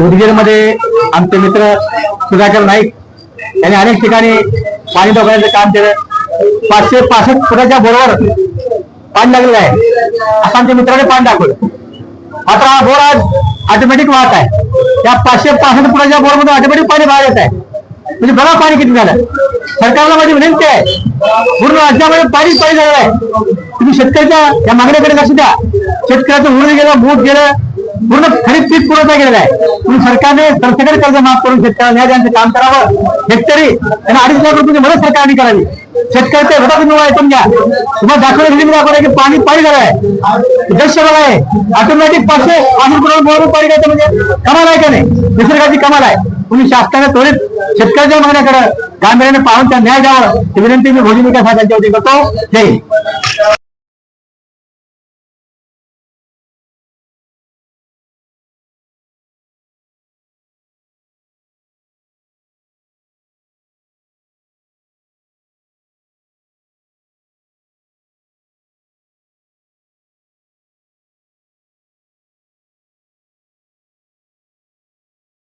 उदगीरमध्ये आमचे मित्र सुधाकर नाईक यांनी अनेक ठिकाणी पाणी दोघांचं काम केलं. पाचशे पासष्ट फुटाच्या बरोबर पाणी लागलेलं आहे. असं आमच्या मित्राने पाणी दाखवलं मात्र हा बोर आज ऑटोमॅटिक वाहत आहे. त्या पाचशे पासष्ट फुटाच्या बोर ऑटोमॅटिक पाणी बाहेर येत आहे. म्हणजे बघा पाणी किती झालं. सरकारला माझी विनंती आहे. पूर्ण राज्यामध्ये पाणी पाणी झालेलं आहे. तुम्ही शेतकऱ्याच्या या मागण्याकडे लक्ष द्या. शेतकऱ्याचं उरण गेलं बूट गेलं पूर्ण खरीप पीक पुरवठा केलेला आहे. तुम्ही सरकारने सरसकट कर्ज माफ करून शेतकऱ्याला न्याय द्यायचं काम करावं. शेतकरी त्यांना अडीच लाख रुपयाची मदत सरकारने करावी. शेतकऱ्याच्या घटात तुम्ही ऐकून घ्या तुम्हाला दाखवलं फिल्म दाखवलं की पाणी पाणी झालं आहे. दृश्य बघा आहे. ऑटोमॅटिक पाचशे पाच करोड पाणी घ्यायचं म्हणजे कमाल आहे का नाही? निसर्गाची कमाल आहे. तुम्ही शासनाने त्वरित शेतकऱ्याच्या मागण्याकडे गांभीर्याने पाहून त्या न्याय द्यावा. ही विनंती मी भोजनिका साहेबांच्या वतीने करतो. जय